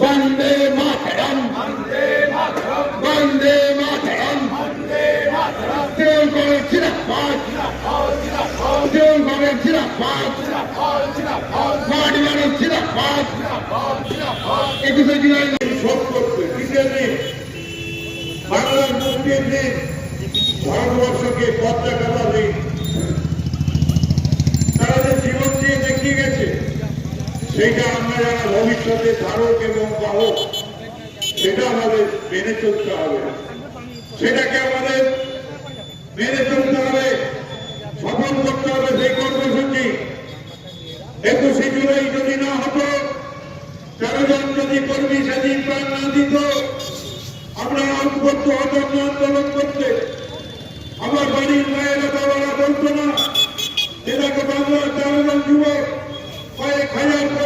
বন্দে মাতরম। বন্দে মাতরম। কেউ করে চিরাপাত কেউ করে চিরাপাত মাটি মানে বাংলার মুক্তির দিন ভারতবর্ষকে পতাকা দিন তারা যে জীবন দিয়ে গেছে সেটা আমরা যারা ভবিষ্যতে ধারক এবং বাহক সেটা আমাদের মেনে চলতে হবে। সেটাকে আমাদের মেনে চলতে হবে, সফল করতে হবে সেই কর্মসূচি। একুশে জুলাই যদি না হতো, তেরো জন যদি কর্মী সেদিন প্রাণ না দিত, আমরা উদ্বুদ্ধ হতাম না আন্দোলন করতে, আমার বাড়ির মায়েরা বাবারা বলতো না এটাকে বাংলার তেরো জন যুবক কয়েক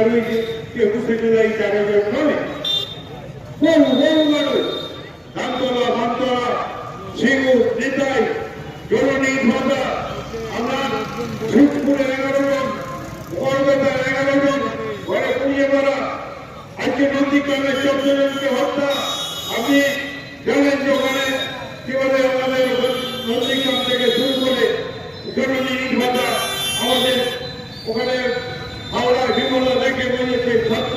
দাঁড়িয়ে একুশে জুলাই তেরো জন নয় বহু বহু মানুষ। ধানতলা বানতলা, সিঙ্গুর, নিতাই, জননী ভাতা আমরা সুখপুরে এগারো জন কলকাতার এগারো জন, ঘরে পুড়িয়ে মারা। আজকে নন্দীগ্রামের চোদ্দ জনকে হত্যা। আপনি জানেন যে ওখানে কি বলে আমাদের নন্দীগ্রাম থেকে শুরু করে জননী ভাতা আমাদের ওখানে হাওড়া বিমলা থেকে বলেছে ছাত্র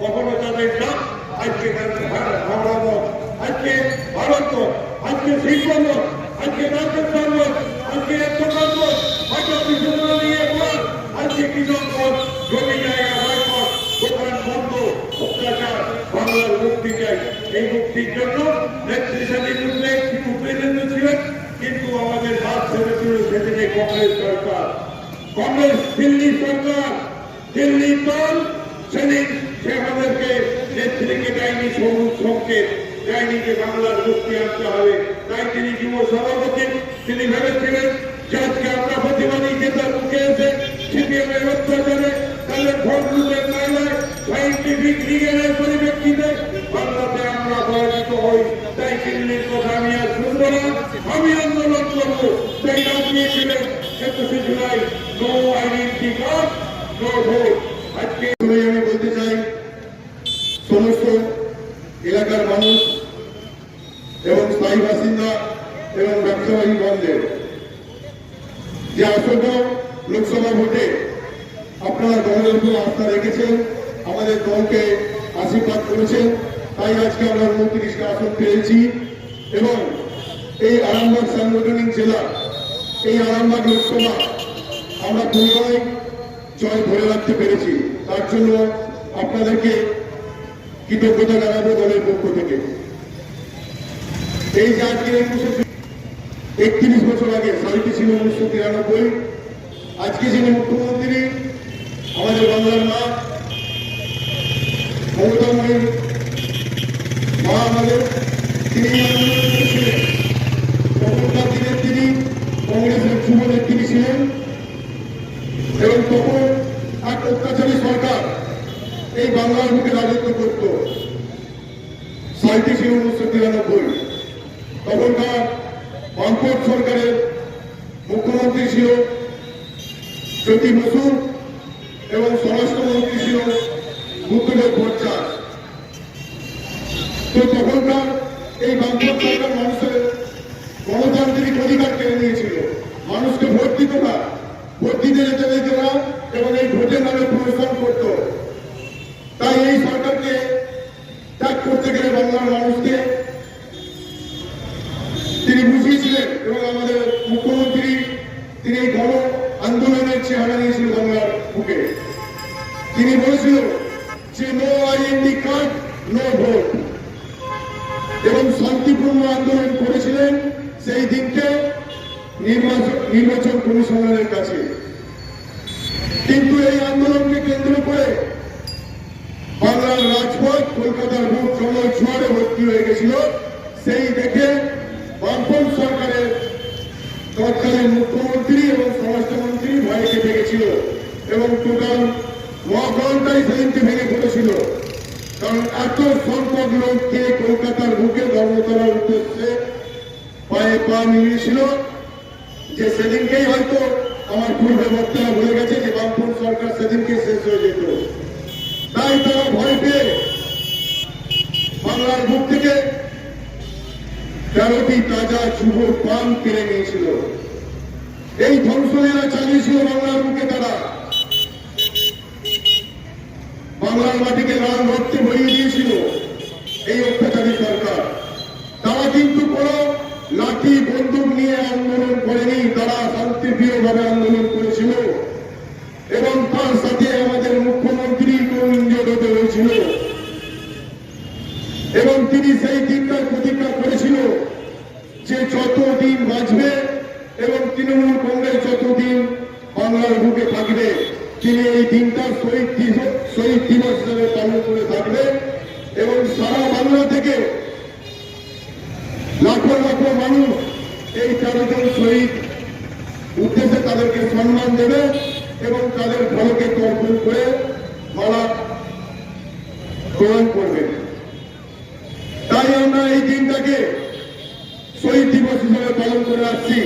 কখনো তাদের নাম আজকে হাওড়ানো আজকে ভারত আজকে শিল্প আজকে রাজস্থান আজকে পর আজকে জমি এই জন্য কিন্তু আমাদের হাত কংগ্রেস সরকার। কংগ্রেস, দিল্লি সরকার, দিল্লি দল, সেদিন আমাদেরকে নেত্রীকে দেয়নি সবুজ সংকেত দেয়নি যে বাংলার মুক্তি আনতে হবে, তাই তিনি যুব সভাপতি তিনি ভেবেছিলেন যে আজকে আমরা প্রতিবাদী নেতার মুখে এসে সিপিএম এর অত্যাচারে তাদের ভোট লুটের মাইলায় সাইন্টিফিক লিগেলের পরিপ্রেক্ষিতে বাংলাতে আমরা পরাজিত হই। তাই দিল্লির কথা আমি আর শুনব না, আমি আন্দোলন করব। তাই রাজিয়েছিলেন একুশে July no identity card, no vote আজকে আমি বলতে চাই সমস্ত এলাকার মানুষ এবং স্থায়ী বাসিন্দা বন্ধের যে আসন্ন লোকসভা ভোটে আপনারা দলের উপর আস্থা রেখেছেন, আমাদের দলকে আশীর্বাদ করেছেন, তাই আজকে আমরা উনত্রিশটা আসন পেয়েছি এবং এই আরামবাগ সাংগঠনিক জেলা, এই আরামবাগ লোকসভা আমরা পুনরায় জয় ধরে রাখতে পেরেছি। তার জন্য আপনাদেরকে কৃতজ্ঞতা জানাব দলের পক্ষ থেকে। এই যে আজকের একুশে একত্রিশ বছর আগে সালটি ছিল উনিশশো তিরানব্বই। আজকে যিনি মুখ্যমন্ত্রী, আমাদের বাংলার মা মমতাময়ীর মা আমাদের তিনি ছিলেন। তখনকার দিনের তিনি কংগ্রেসের যুব নেত্রী ছিলেন। এবং তখন এক অত্যাচারী সরকার এই বাংলার বুকে রাজত্ব করত। সালটি ছিল উনিশশো তিরানব্বই। তখনকার বামপট সরকারের মুখ্যমন্ত্রী ছিল জ্যোতি বসু এবং স্বরাষ্ট্রমন্ত্রী ছিল বুদ্ধদেব ভট্টাচার্য। তো তখনকার এই বামপট সরকার মানুষের গণতান্ত্রিক অধিকার কেড়ে নিয়েছিল। মানুষকে ভোট দিত না। ভোট দিতে যেতে দিত না এবং এই ভোটের নামে প্রদর্শন করত। তাই এই সরকারকে ত্যাগ করতে গেলে বাংলার মানুষকে তিনি বুঝিয়েছিলেন এবং আমাদের মুখ্যমন্ত্রী, তিনি গণ আন্দোলনের চেহারা নিয়েছিল বাংলার বুকে। তিনি বলেছিল যে no IND card no vote এবং শান্তিপূর্ণ আন্দোলন করেছিলেন সেই দিনকে নির্বাচন কমিশনারের কাছে। কিন্তু এই আন্দোলনকে কেন্দ্র করে বাংলার রাজপথ কলকাতার বুক জমল জোয়ারে ভর্তি হয়ে গেছিল। সেই দেখে বামপন সরকারের তৎকালীন মুখ্যমন্ত্রী এবং স্বরাষ্ট্রমন্ত্রী ভয়ে কেঁপে গেছিল এবং টোটাল মহাকরণটাই সেদিনকে ভেঙে পড়েছিল কারণ এত সংখ্যক লোককে কলকাতার বুকে ধর্মতলার উদ্দেশ্যে পায়ে পা মিলিয়েছিল যে সেদিনকেই হয়তো আমার পূর্বে বক্তারা বলে গেছে যে বামপন সরকার সেদিনকে শেষ হয়ে যেত। তাই তারা ভয় পেয়ে বাংলার বুক থেকে তেরোটি তাজা যুব পান কেড়ে নিয়েছিল। এই ধ্বংসলীলা চালিয়েছিল বাংলার বুকে তারা। বাংলার মাটিকে লাল রক্তে ভরিয়ে দিয়েছিল এই অত্যাচারী সরকার। তারা কিন্তু কোন লাঠি, বন্দুক নিয়ে আন্দোলন করেনি, তারা শান্তিপ্রিয় ভাবে আন্দোলন করেছিল এবং তার সাথে আমাদের মুখ্যমন্ত্রী ইন্ডিয়া হতে হয়েছিল এবং তিনি সেই দিনটার প্রতিজ্ঞা করেছিল যে যতদিন বাঁচবে এবং তৃণমূল কংগ্রেস যতদিন বাংলার বুকে থাকবে তিনি এই দিনটা শহীদ শহীদ দিবস হিসেবে পালন করে থাকবে এবং সারা বাংলা থেকে লাখো লাখো মানুষ এই তেরো জন শহীদ উদ্দেশ্যে তাদেরকে সম্মান দেবে এবং তাদের ফলকে তর্পণ করে মালা গ্রহণ করবে। তাই আমরা এই দিনটাকে শহীদ দিবস হিসেবে পালন করে আসছি।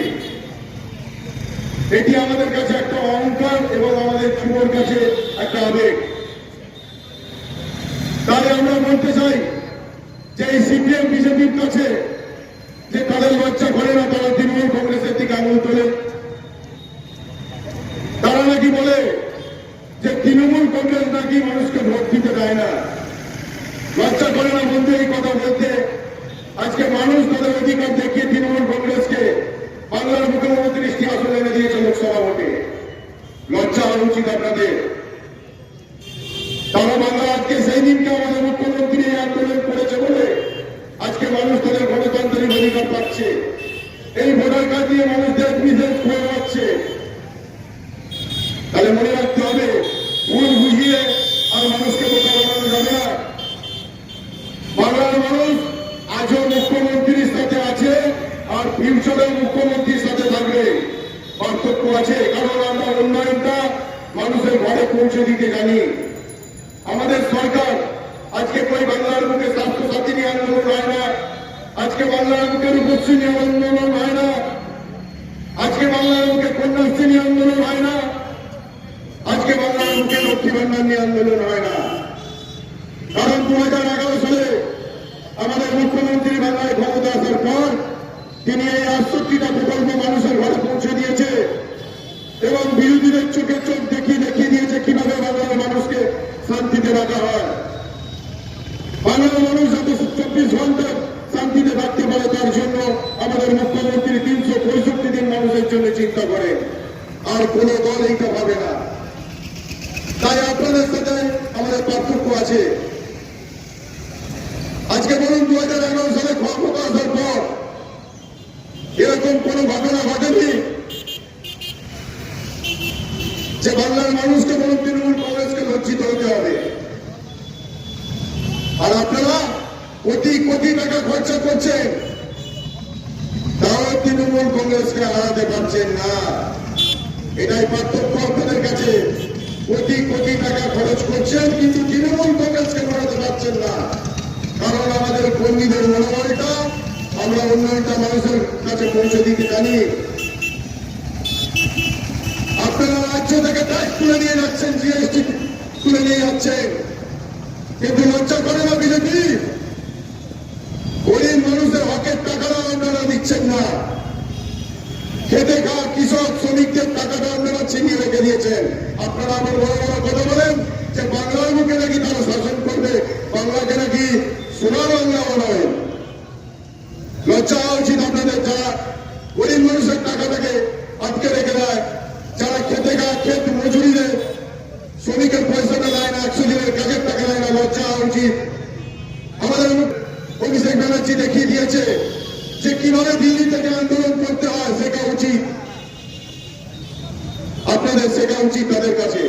এটি আমাদের কাছে একটা অহংকার এবং আমাদের যুবর কাছে একটা আবেগ। তাহলে আমরা বলতে চাই যে এই সিপিএম, বিজেপির কাছে যে তাদের লজ্জা করে না তারা তৃণমূল কংগ্রেসের দিকে আঙুল তোলে তারা নাকি বলে যে তৃণমূল কংগ্রেস নাকি মানুষকে ভোট দিতে দেয় না লজ্জা করে না বন্ধু এই কথা বলতে আজকে মানুষ তাদের অধিকার দেখিয়ে তৃণমূল কংগ্রেসকে বাংলার মুখ্যমন্ত্রী আসন এনে দিয়েছে লোকসভা ভোটে হওয়া উচিত আপনাদের। তারা বাংলা আজকে সেই দিনকে আমাদের মুখ্যমন্ত্রী এই আন্দোলন করেছে বলে আজকে মানুষ তাদের গণতান্ত্রিক অধিকার পাচ্ছে। এই ভোটার কার্ড দিয়ে মানুষ দেশ বিদেশ হয়ে যাচ্ছে তাহলে মনে রাখতে হবে, ভুল বুঝিয়ে আর মানুষকে বোকা বানানো যাবে না। বাংলার মানুষ আজও মুখ্যমন্ত্রীর সাথে আছে আর ফিউচারেও মুখ্যমন্ত্রীর সাথে থাকবে। পার্থক্য আছে। মানুষের ঘরে পৌঁছে দিতে জানি। আমাদের সরকার আজকে কই বাংলার মুখে স্বাস্থ্য সাথী নিয়ে আন্দোলন হয় না? আজকে বাংলার মুখে রূপশ্রী নিয়ে আন্দোলন হয় না? আজকে বাংলার মুখে কন্যাশ্রী নিয়ে আন্দোলন হয় না? আজকে বাংলার মুখে লক্ষ্মী ভান্ডার নিয়ে আন্দোলন হয় না? কারণ দু হাজার এগারো সালে আমাদের মুখ্যমন্ত্রী বাংলায় ক্ষমতা আসার পর তিনি এই আটষট্টিটা প্রকল্প মানুষের ঘরে পৌঁছে দিয়েছে এবং বিরোধীদের চোখে চোখ দেখিয়ে দেখিয়ে দিয়েছে কীভাবে বাংলার মানুষকে শান্তিতে রাখা হয় বাংলার মানুষ যাতে চব্বিশ ঘণ্টা শান্তিতে থাকতে পারে, তার জন্য আমাদের মুখ্যমন্ত্রী তিনশো পঁয়ষট্টি দিন মানুষের জন্য চিন্তা করে। আর কোন দল এইটা পাবে না। তাই আপনাদের সাথে আমাদের পার্থক্য আছে। আজকে বলুন দু মানুষের কাছে পৌঁছে দিতে জানি আপনারা রাজ্য থেকে ট্যাক্স তুলে নিয়ে যাচ্ছেন জিএসটি তুলে নিয়ে যাচ্ছেন কিন্তু লজ্জা করে না বিজেপি গরিব মানুষের হকের টাকাটা আপনারা দিচ্ছেন না খেতে খাওয়া কৃষক শ্রমিকদের টাকাটা আপনারা ছিনিয়ে রেখে দিয়েছেন আপনারা আমার বড় বড় কথা আমাদের শেখা উচিত তাদের কাছে।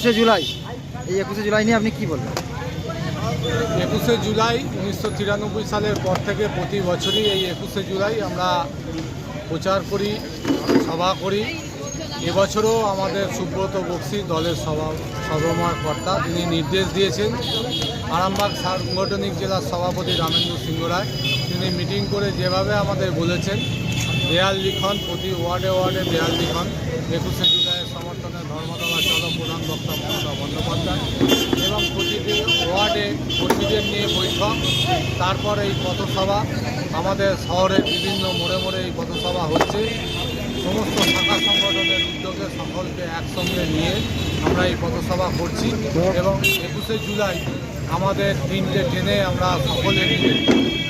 একুশে জুলাই। এই একুশে জুলাই নিয়ে আপনি কি বলবেন? একুশে জুলাই উনিশশো তিরানব্বই সালের পর থেকে প্রতি বছরই এই একুশে জুলাই আমরা প্রচার করি, সভা করি। এবছরও আমাদের সুব্রত বক্সি দলের সভা সর্বময় কর্তা, তিনি নির্দেশ দিয়েছেন। আরামবাগ সাংগঠনিক জেলার সভাপতি রামেন্দ্র সিংহ রায়, তিনি মিটিং করে যেভাবে আমাদের বলেছেন দেয়াল লিখন প্রতি ওয়ার্ডে ওয়ার্ডে দেয়াল লিখন একুশে জুলাইয়ের সমর্থন প্রধান বক্তা মমতা বন্দ্যোপাধ্যায় এবং প্রতিটি ওয়ার্ডে কর্মীদের নিয়ে বৈঠক, তারপর এই পথসভা, আমাদের শহরের বিভিন্ন মোড়ে মোড়ে এই পথসভা হচ্ছে। সমস্ত শাখা সংগঠনের উদ্যোগে সকলকে একসঙ্গে নিয়ে আমরা এই পথসভা করছি এবং একুশে জুলাই আমাদের তিনটে ট্রেনে আমরা সকলে মিলে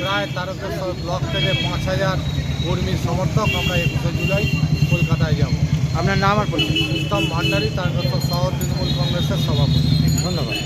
প্রায় তারকেশ্বর ব্লক থেকে পাঁচ হাজার কর্মীর সমর্থক আমরা একুশে জুলাই কলকাতায় যাব। আপনার নাম আর পরিচয়। উত্তম ভান্ডারী তার শহর তৃণমূল কংগ্রেসের সভাপতি। ধন্যবাদ।